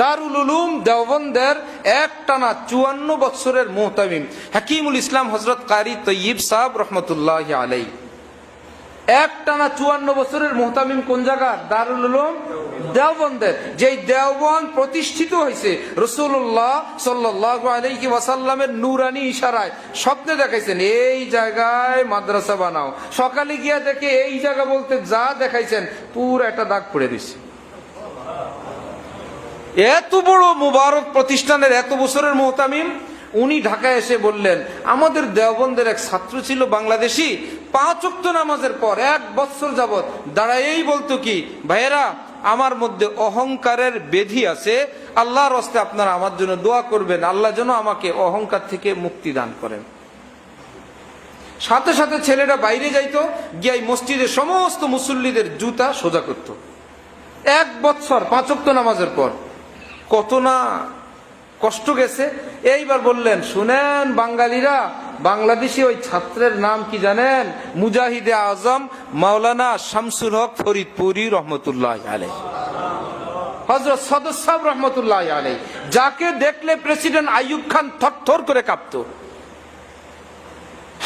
দারুল উলুম দেওবন্দের এক টানা চুয়ান্ন বছরের মোহতামিম। হাকিমুল ইসলাম হজরত কারি তৈয়ব সাহেব রহমতুল্লাহ আলাই এক টানা চুয়ান্ন বছরের মোহতামিম কোন জায়গা? দারুল উলুম দেওবন্দের। যেই দেওবন্দ প্রতিষ্ঠিত হয়েছে রসুল্লাহ সাল্লাহ আলাইহি ওয়াসাল্লামের নুরানি ইশারায়। স্বপ্নে দেখাইছেন, এই জায়গায় মাদ্রাসা বানাও। সকালে গিয়া দেখে এই জায়গা বলতে যা দেখাইছেন, পুরো একটা দাগ পড়ে দিছে। এত বড় মুবারক প্রতিষ্ঠানের এত বছরের মোহতামিম, উনি ঢাকায় এসে বললেন, আমাদের দেওবন্দের এক ছাত্র ছিল বাংলাদেশি, পাঁচ অক্ত নামাজের পর এক বছর যাবৎ দাঁড়াইয়েই বলতো কি, ভাইয়েরা, আমার মধ্যে অহংকারের বেধি আছে, আল্লাহর হস্তে আপনারা আমার জন্য দোয়া করবেন, আল্লাহ যেন আমাকে অহংকার থেকে মুক্তি দান করেন। সাথে সাথে ছেলেরা বাইরে যাইতো গিয়াই মসজিদের সমস্ত মুসল্লিদের জুতা সোজা করত। এক বছর পাঁচক্ত নামাজের পর। কত না কষ্ট গেছে। এইবার বললেন, শুনেন বাঙালিরা, বাংলাদেশি ওই ছাত্রের নাম কি জানেন? মুজাহিদে আজম, মাওলানা শামসুল হক ফরিদপুরি রহমতুল্লাহ আলাই হজরত সদর রহমতুল্লাহ আলাই যাকে দেখলে প্রেসিডেন্ট আইয়ুব খান থরথর করে কাঁপতো।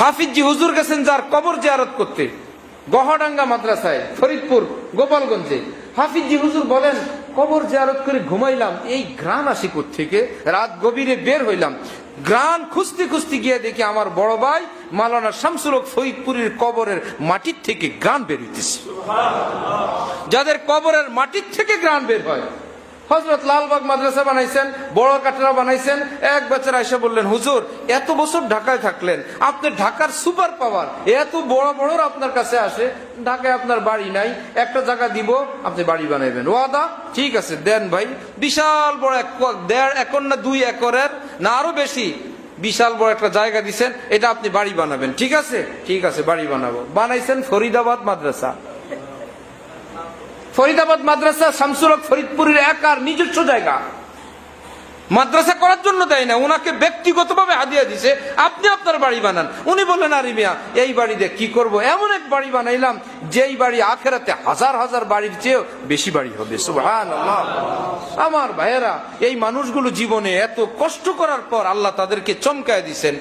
হাফিজি হুজুর গেছেন যার কবর জিয়ারত করতে, গহডাঙ্গা মাদ্রাসায়, ফরিদপুর, গোপালগঞ্জে। হাফিজি হুজুর বলেন কবর জিয়ারত করে ঘুমাইলাম, এই গ্রান আসি থেকে রাত গভীরে বের হইলাম। গ্রান খুঁজতে খুঁজতে গিয়ে দেখি আমার বড় ভাই মালানা শামসুলক ফরিদপুরের কবরের মাটির থেকে গ্রান বের হইতেছে। যাদের কবরের মাটির থেকে গ্রান বের হয় হজরত লালবাগ মাদ্রাসা বানাইছেন, বড় কাটরা বানাইছেন, এক বছর এসে বললেন, হুজুর, এত বছর ঢাকায় থাকলেন, আপনি ঢাকার সুপার পাওয়ার, এত বড় বড় আপনার কাছে আসে, ঢাকায় আপনার বাড়ি নাই, একটা জায়গা দিব, আপনি বাড়ি বানাইবেন। ওয়াদা? ঠিক আছে, দেন ভাই, বিশাল বড় এক দেড় একর না দুই একরের, না আরও বেশি, বিশাল বড় একটা জায়গা দিছেন, এটা আপনি বাড়ি বানাবেন। ঠিক আছে? ঠিক আছে, বাড়ি বানাবো। বানাইছেন ফরিদাবাদ মাদ্রাসা। ফরিদাবাদ মাদ্রাসা শামসুলক ফরিদপুরের এক আর নিজস্ব জায়গা। মাদ্রাসা করার জন্য দেয় না ওনাকে ব্যক্তিগতভাবে হাদিয়া দিছে, আপনি আপনার বাড়ি বানান। উনি বললেন, আরে মিয়া, এই বাড়িতে কি করব? এমন এক বাড়ি বানাইলাম, যেই বাড়ি আখেরাতে হাজার হাজার বাড়ির চেয়েও বেশি বাড়ি হবে। আমার ভাইয়েরা, এই মানুষগুলো জীবনে এত কষ্ট করার পর আল্লাহ তাদেরকে চমকায় দিছেন।